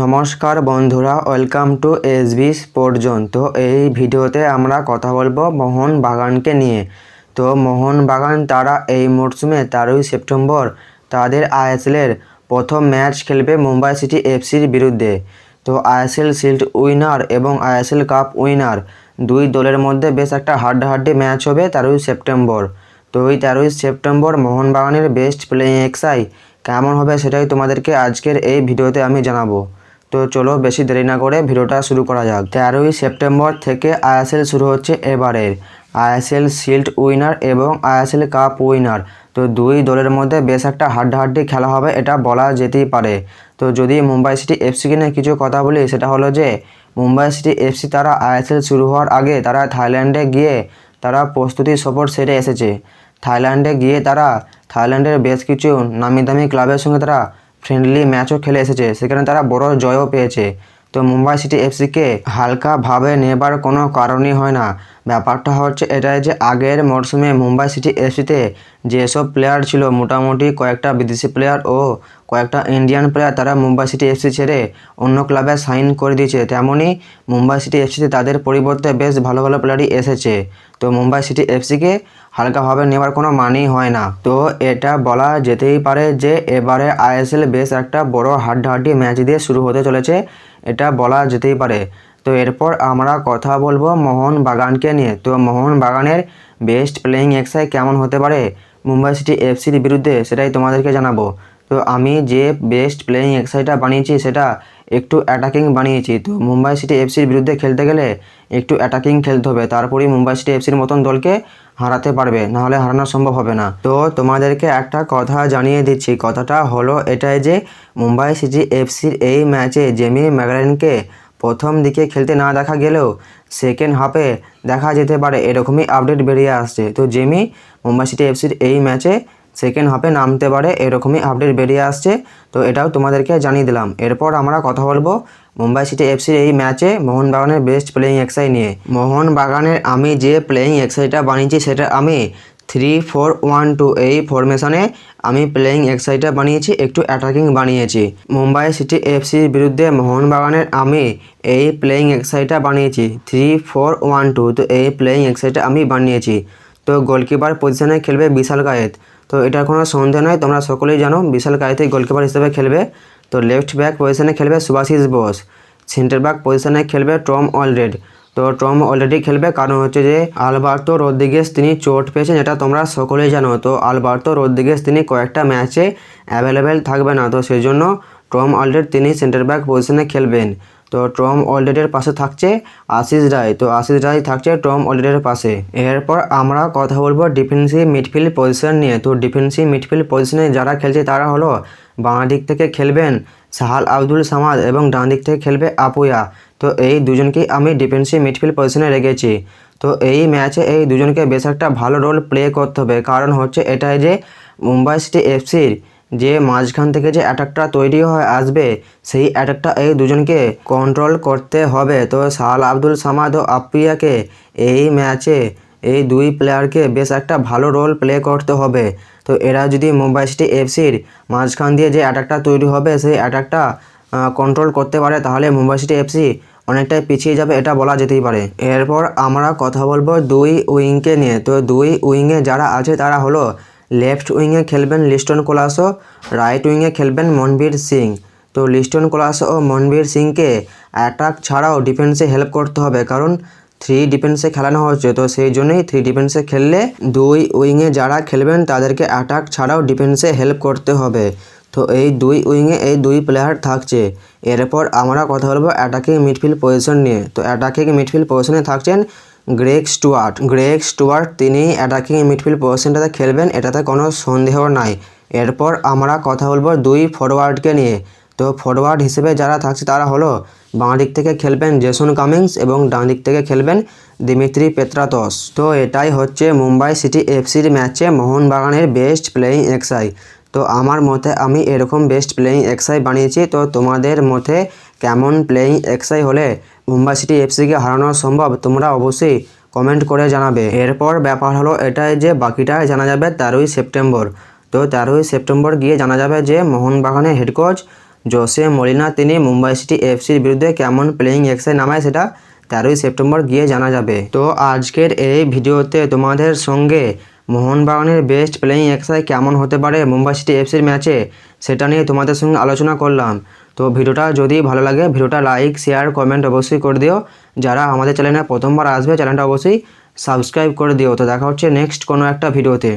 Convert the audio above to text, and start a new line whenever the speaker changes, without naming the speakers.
নমস্কার বন্ধুরা welcome to S SB পর্যন্ত এই ভিডিওতে আমরা কথা বলব মোহন বাগানকে নিয়ে। তো মোহন বাগান তারা এই মরশুমে তেরোই সেপ্টেম্বর তাদের আইএসএলের প্রথম ম্যাচ খেলবে মুম্বাই সিটি এফসির বিরুদ্ধে। তো আইএসএল শিল্ড উইনার এবং আইএসএল কাপ উইনার দুই দলের মধ্যে বেশ একটা হাড্ডাহাড্ডি ম্যাচ হবে তেরোই সেপ্টেম্বর। তো ওই তেরোই সেপ্টেম্বর মোহনবাগানের বেস্ট প্লেয়িং এক্সাই কেমন হবে সেটাই তোমাদেরকে আজকের এই ভিডিওতে আমি জানাব। তো চলো বেশি দেরি না করে ভিডিওটা শুরু করা যাক। তেরোই সেপ্টেম্বর থেকে আইএসএল শুরু হচ্ছে এবারের। আইএসএল শিল্ড উইনার এবং আইএসএল কাপ উইনার। তো দুই দলের মধ্যে বেশ একটা হাড্ডাহাড্ডি খেলা হবে, এটা বলা যেতেই পারে। তো যদি মুম্বাই সিটি এফসিকে নিয়ে কিছু কথা বলি, সেটা হলো যে, মুম্বাই সিটি এফসি তারা আইএসএল শুরু হওয়ার আগে তারা থাইল্যান্ডে গিয়ে তারা প্রস্তুতি সফর সেরে এসেছে। থাইল্যান্ডে গিয়ে তারা থাইল্যান্ডের বেশ কিছু নামি দামি ক্লাবের সঙ্গে তারা ফ্রেন্ডলি ম্যাচও খেলে এসেছে। সেখানে তারা বড় জয়ও পেয়েছে। তো মুম্বাই সিটি এফসিকে হালকাভাবে নেবার কোনো কারণই হয় না। ব্যাপারটা হচ্ছে এটাই যে আগের মরশুমে মুম্বাই সিটি এফসিতে যেসব প্লেয়ার ছিল, মোটামুটি কয়েকটা বিদেশি প্লেয়ার ও কয়েকটা ইন্ডিয়ান প্লেয়ার তারা মুম্বাই সিটি এফসি ছেড়ে অন্য ক্লাবে সাইন করে দিয়েছে। তেমনই মুম্বাই সিটি এফসিতে তাদের পরিবর্তে বেশ ভালো ভালো প্লেয়ারই এসেছে। তো মুম্বাই সিটি এফসিকে হালকাভাবে নেওয়ার কোনো মানেই হয় না। তো এটা বলা যেতেই পারে যে এবারে আইএসএল বেশ একটা বড় হাড্ডাহাড্ডি ম্যাচ দিয়ে শুরু হতে চলেছে। এটা বলা যেতেই পারে। তো এরপর আমরা কথা বলব মোহন বাগানকে নিয়ে। তো মোহন বাগানের বেস্ট প্লেয়িং এক্সাই কেমন হতে পারে? মুম্বাই সিটি এফসির বিরুদ্ধে সেটাই তোমাদেরকে জানাব। তো আমি যে বেস্ট প্লেয়িং এক্সাইটা বানিয়েছি সেটা একটু অ্যাটাকিং বানিয়েছি। তো মুম্বাই সিটি এফসির বিরুদ্ধে খেলতে গেলে একটু অ্যাটাকিং খেলতে হবে। তারপরেই মুম্বাই সিটি এফসির মতন দলকে হারাতে পারবে। নাহলে হারানো সম্ভব হবে না। তো তোমাদেরকে একটা কথা জানিয়ে দিচ্ছি। কথাটা হলো এটাই যে মুম্বাই সিটি এফসির এই ম্যাচে জেমি ম্যাগলাইনকে প্রথম দিকে খেলতে না দেখা গেলেও সেকেন্ড হাফে দেখা যেতে পারে। এরকমই আপডেট বেরিয়ে আসছে। তো জেমি মুম্বাই সিটি এফসির এই ম্যাচে সেকেন্ড হাফে নামতে পারে, এরকমই আপডেট বেরিয়ে আসছে। তো এটাও তোমাদেরকে জানিয়ে দিলাম। এরপর আমরা কথা বলব মুম্বাই সিটি এফসির এই ম্যাচে মোহনবাগানের বেস্ট প্লেয়িং এক্সাই নিয়ে। মোহনবাগানের আমি যে প্লেয়িং এক্সাইটা বানিয়েছি সেটা আমি থ্রি ফোর ওয়ান টু এই ফরমেশনে আমি প্লেয়িং এক্সাইটা বানিয়েছি, একটু অ্যাটাকিং বানিয়েছি। মুম্বাই সিটি এফসির বিরুদ্ধে মোহনবাগানের আমি এই প্লেয়িং এক্সাইটা বানিয়েছি থ্রি ফোর ওয়ান টু তো এই প্লেয়িং এক্সাইটা আমি বানিয়েছি। তো গোলকিপার পজিশনে খেলবে বিশাল গায়েত। তো এটা কোনো সন্দেহ নয়, তোমরা সকলেই জানো, বিশাল গায়েতে গোলকিপার হিসেবে খেলবে। তো লেফট ব্যাক পজিশনে খেলবে সুভাশিস বোস। সেন্টার ব্যাক পজিশনে খেলবে টম অলরেড। তো টম অলরেডি খেলবে, কারণ হচ্ছে যে আলবার্তো রোদ্রিগেস তিনি চোট পেয়েছেন এটা তোমরা সকলেই জানো। তো আলবার্তো রোদ্রিগেস তিনি কয়েকটা ম্যাচে অ্যাভেলেবেল থাকবে না, তো সেই জন্য টম অলরেড তিনি সেন্টার ব্যাক পজিশনে খেলবেন। তো টম অলরেডের পাশে থাকছে, আশিস রায়। তো আশিস রায় থাকছে টম অলরেডের পাশে। এরপর আমরা কথা বলব ডিফেন্সিভ মিডফিল্ড পজিশন নিয়ে। তো ডিফেন্সিভ মিডফিল্ড পজিশনে যারা খেলছে তারা হলো বাঁ দিক থেকে খেলবেন সাহাল আব্দুল সামাদ এবং ডান দিক থেকে খেলবে আপুয়া। তো এই দুজনকেই আমি ডিফেন্সিভ মিডফিল্ড পজিশনে রেখেছি। তো এই ম্যাচে এই দুজনকে বেশ একটা ভালো রোল প্লে করতে হবে। কারণ হচ্ছে এটাই যে মুম্বাই সিটি এফসির যে মাঝখান থেকে যে অ্যাটাকটা তৈরি হয়ে আসবে, সেই অ্যাটাকটা এই দুজনকে কন্ট্রোল করতে হবে। তো সাল আব্দুল সামাদ ও আপ্পিয়াকে এই ম্যাচে এই দুই প্লেয়ারকে বেশ একটা ভালো রোল প্লে করতে হবে। তো এরা যদি মুম্বাই সিটি এফসির মাঝখান দিয়ে যে অ্যাটাকটা তৈরি হবে, সেই অ্যাটাকটা কন্ট্রোল করতে পারে, তাহলে মুম্বাই সিটি এফসি অনেকটাই পিছিয়ে যাবে, এটা বলা যেতেই পারে। এরপর আমরা কথা বলব দুই উইংকে নিয়ে। তো দুই উইংয়ে যারা আছে, তারা হলো লেফট উইংয়ে খেলবেন লিস্টন কোলাসো, রাইট উইংয়ে খেলবেন মনবীর সিং। তো লিস্টন কোলাসো ও মনবীর সিংকে অ্যাটাক ছাড়াও ডিফেন্সে হেল্প করতে হবে, কারণ থ্রি ডিফেন্সে খেলানো হচ্ছে। তো সেই জন্যই থ্রি ডিফেন্সে খেললে দুই উইংয়ে যারা খেলবেন তাদেরকে অ্যাটাক ছাড়াও ডিফেন্সে হেল্প করতে হবে। তো এই দুই উইংয়ে এই দুই প্লেয়ার থাকছে। এরপর আমরা কথা বলব অ্যাটাকিং মিডফিল্ড পজিশন নিয়ে। তো অ্যাটাকিং মিডফিল্ড পজিশনে থাকছেন গ্রেগ স্টুয়ার্ট। গ্রেগ স্টুয়ার্ট তিনি অ্যাটাকিং মিডফিল্ড পজিশনটাতে খেলবেন, এটাতে কোনো সন্দেহ নাই। এরপর আমরা কথা বলব দুই ফরওয়ার্ডকে নিয়ে। তো ফরওয়ার্ড হিসেবে যারা থাকছে তারা হলো, বাঁ দিক থেকে খেলবেন জেসন কামিংস এবং ডান দিক থেকে খেলবেন দিমিত্রি পেত্রাতস তো এটাই হচ্ছে মুম্বাই সিটি এফসির ম্যাচে মোহনবাগানের বেস্ট প্লেয়িং এক্সাই তো আমার মতে আমি এরকম বেস্ট প্লেয়িং এক্সাই বানিয়েছি। তো তোমাদের মতে কেমন প্লেয়িং এক্সাই হলে মুম্বাই সিটি এফসিকে হারানো সম্ভব, তোমরা অবশ্যই কমেন্ট করে জানাবে। এরপর ব্যাপার হলো এটাই যে বাকিটা জানা যাবে তেরোই সেপ্টেম্বর। তো তেরোই সেপ্টেম্বর গিয়ে জানা যাবে যে মোহনবাগানের হেড কোচ জোসে মলিনা তিনি মুম্বাই সিটি এফসির বিরুদ্ধে কেমন প্লেয়িং এক্সাই নামায় সেটা তেরোই সেপ্টেম্বর গিয়ে জানা যাবে। তো আজকের এই ভিডিওতে তোমাদের সঙ্গে মোহনবাগানের বেস্ট প্লেয়িং এক্সাই কেমন হতে পারে মুম্বাই সিটি এফসির ম্যাচে সেটা নিয়ে তোমাদের সঙ্গে আলোচনা করলাম। তো ভিডিওটা যদি ভালো লাগে, ভিডিওটা লাইক শেয়ার কমেন্ট অবশ্যই করে দিও। যারা আমাদের চ্যানেলে প্রথমবার আসবে চ্যানেলটা অবশ্যই সাবস্ক্রাইব করে দিও। তো দেখা হচ্ছে নেক্সট কোনো একটা ভিডিওতে।